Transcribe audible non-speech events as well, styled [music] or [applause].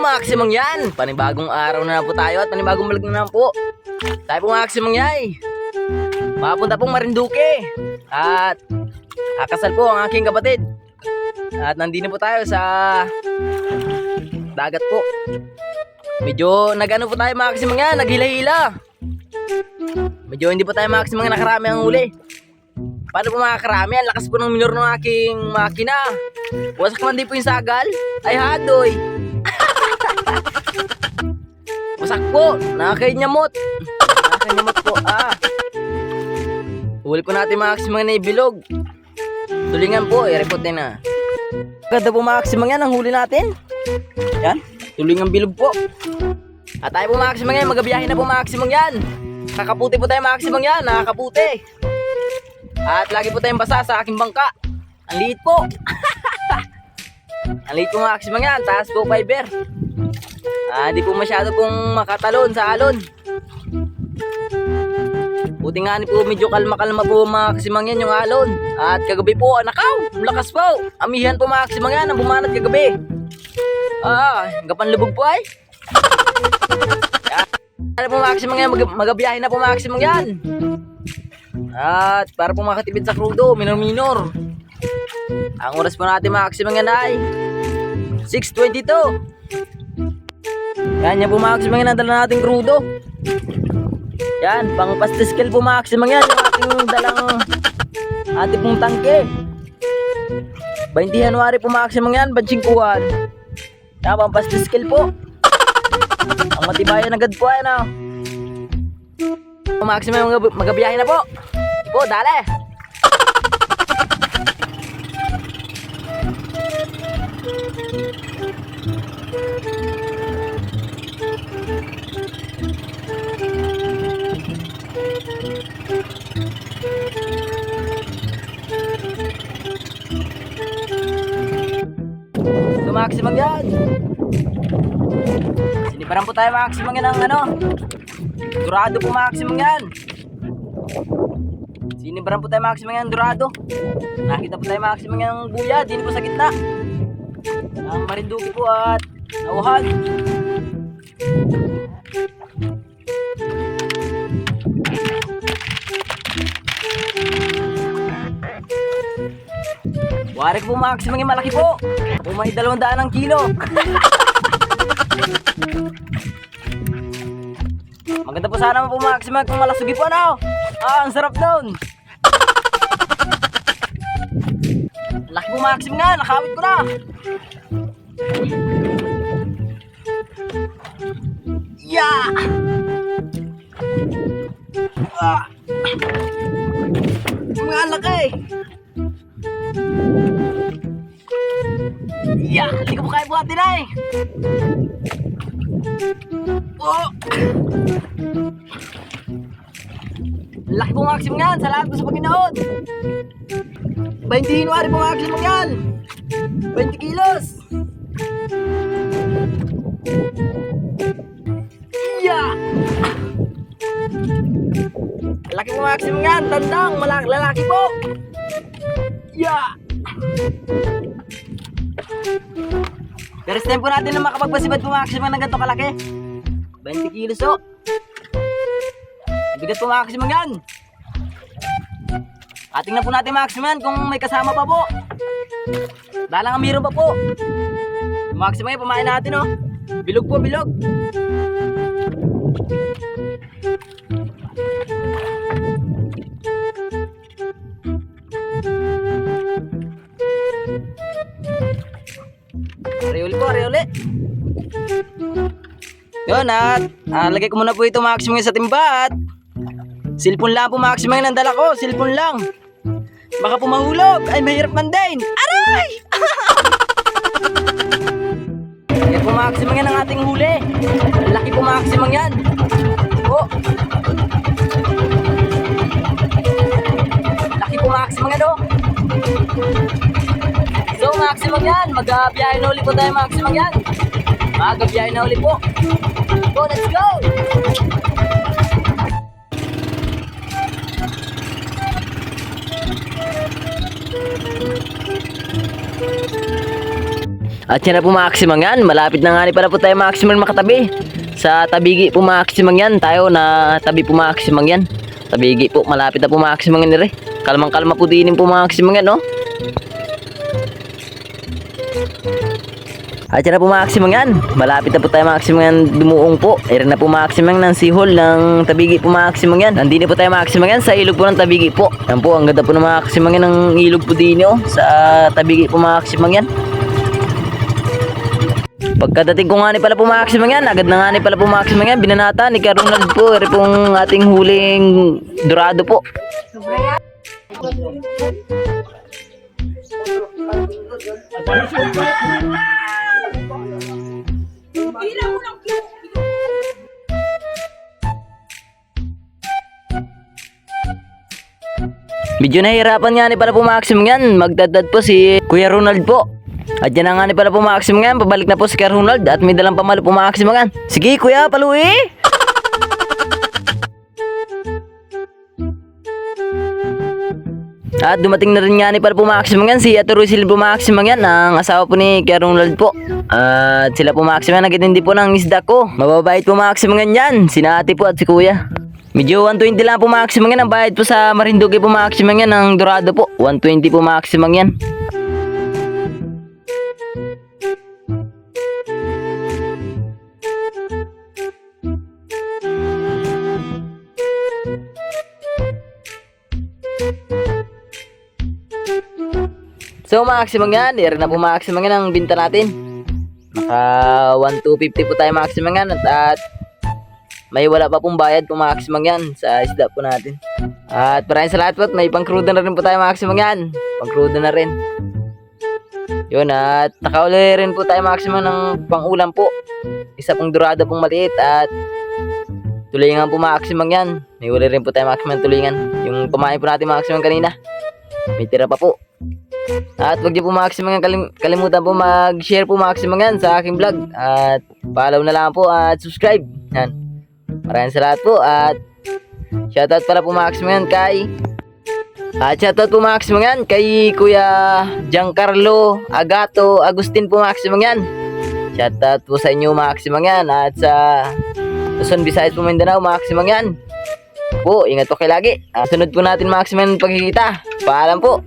Maximum yan! Panibagong araw na, na po tayo at panibagong vlog na naman po. Tayo po Maximum yay! Mapunta pong Marinduque. At kakasal po ang aking kapatid. At nandito po tayo sa dagat po. Medyo nagano po tayo Maximum yan, naghila-hila. Medyo hindi po tayo Maximum nga nakarami ang huli. Paano po makakarami? Ang lakas po ng minor ng aking makina. Wasak man din po yung sagal. Ay hadoy. Wasak po. Nakakainyamot. Nakakainyamot po. Ah. Huli po natin maximum na ibilog. Tulingan po. I-report din na. Ganda po maximum yan ang huli natin. Yan. Tulingan bilog po. At tayo po maximum yan. Magabiyahin na po maximum yan. Kakaputi po tayo maximum yan. Nakakaputi. At lagi po tayong basa sa aking bangka. Ang liit po. [laughs] Ang liit po maximum yan. Taas po fiber. Ah, di po masyado pong makatalon sa alon. Buti nga po medyo kalma-kalma po maximum yan yung alon. At kagabi po, nakaw, lakas po. Amihan po maximum yan ang bumanat kagabi. Ah, gapan lubog po ay. Ano po maximum yan, mag magabiyahe na po maximum yan. At para po makatipid sa krudo, minor-minor. Ang oras po natin maximum yan ay 6.22. Yan, yan po maximum yan ang dala nating krudo. Yan, pang pastiskel po maximum yan. Yung ating dalang ating pong tangke. 20 January po maximum yan, bansingkuhan. Yan, pang pastiskel po. Ang matibayan agad po yan ah. Maximum mag magabiyahe na po. Po, dale. Maximum yan. Sinibaran po tayo maximum yan ng ano. Durado po maximum yan. Sinibaran po tayo maximum yan durado. Nakita po tayo maximum ng buya. Dini po sa gitna. Ang marinduki po at nauhan. Warik po maximum yung malaki po. Ako may dalawang daan ng kilo. [laughs] Maganda po sana po maximum kung malasugi po ano. Ah, ang sarap nun. [laughs] Laki po maximum nga, nakawit ko na. Yeah! Ah! Mga laki! Hindi ko kaya buhatin na eh! Oh! Laki po maximum yan! Salamat po sa Panginoon! 20 January po maximum yan! 20 kilos! Yeah! Laki po maximum yan! Tandang! Malaki, lalaki po! Yeah! First time natin na makapagbasibad po maximum ng ganito kalaki. 20 kilos oh. Bigat po maximum yan. Ating na po natin maximum kung may kasama pa po. Dalang ang meron pa po. Maximum yan, pamain natin oh. Bilog po, bilog. Yun at ah, lagay ko muna po ito maximum sa timba at Silpon lang po maximum ang dala ko, silpon lang. Baka po mahulog, ay mahirap man din. Aray! [laughs] Yan po maximum yan ang ating huli. Laki po maximum yan. Po. Laki po maximum yan oh. So maximum yan, mag-biyahe na ulit po tayo maximum yan. Mag-biyahe na ulit po. Go, let's go! At yan na po maximum yan. Malapit na nga ni pala po tayo maximum makatabi. Sa tabigi po maximum yan. Tayo na tabi po maximum yan. Tabigi po. Malapit na po maximum yan rin. Kalmang kalma po din po maximum yan no. At yan na po maximum yan. Malapit na po tayo maximum yan dumuong po. Ayan na po maximum ng sihol ng tabigi po maximum yan. Nandini po tayo maximum yan sa ilog po ng tabigi po. Yan po, ang ganda po ng maximum yan ng ilog po din oh, sa tabigi po maximum yan. Pagkadating ko nga ni pala po maximum yan, agad na nga ni pala po maximum yan, binanata ni Ka Ronald po, eri pong ating huling dorado po. Medyo nahihirapan nga ni pala po maximum yan, magdadad po si Kuya Ronald po. At yan na nga ni pala po maximum yan, pabalik na po si Kuya Ronald at may dalang pamalo po maximum yan. Sige Kuya, paluwi! At dumating na rin nga ni pala po maximum yan, si Ate Rusil maximum yan, ang asawa po ni Ronald po. At sila maximum yan, nagitindi po ng isda ko. Mababait maximum yan yan, sina po at si Kuya. Medyo 120 lang po maximum yan, ang bayad po sa Marinduque po maximum yan, ng Dorado po. 120 po maximum yan. So maximum yan, Iri na po maximum yan ang binta natin. Naka 1,250 po tayo maximum yan at, at may wala pa pong bayad po maximum yan sa isda po natin. At maraming salamat po may pangkrudo na rin po tayo maximum yan. Pangkrudo na rin. Yun at nakauli rin po tayo maximum ng pangulam po. Isa pong dorado pong maliit at tulingan po maximum yan. May uli rin po tayo maximum tulingan. Yung kumain po natin maximum kanina. May tira pa po. At wag niyo po maximum kalim- kalimutan po mag-share po maximum yan sa aking vlog. At follow na lang po at subscribe. Yan. Maraming salamat po at shoutout pala po maximum yan kay at shoutout po maximum yan kay Kuya Giancarlo Agato Agustin po maximum yan. Shoutout po sa inyo maximum yan at sa Luzon, Visayas po Mindanao maximum yan. Po, ingat po kayo lagi. Ah, sunod po natin maximum pagkikita. Paalam po.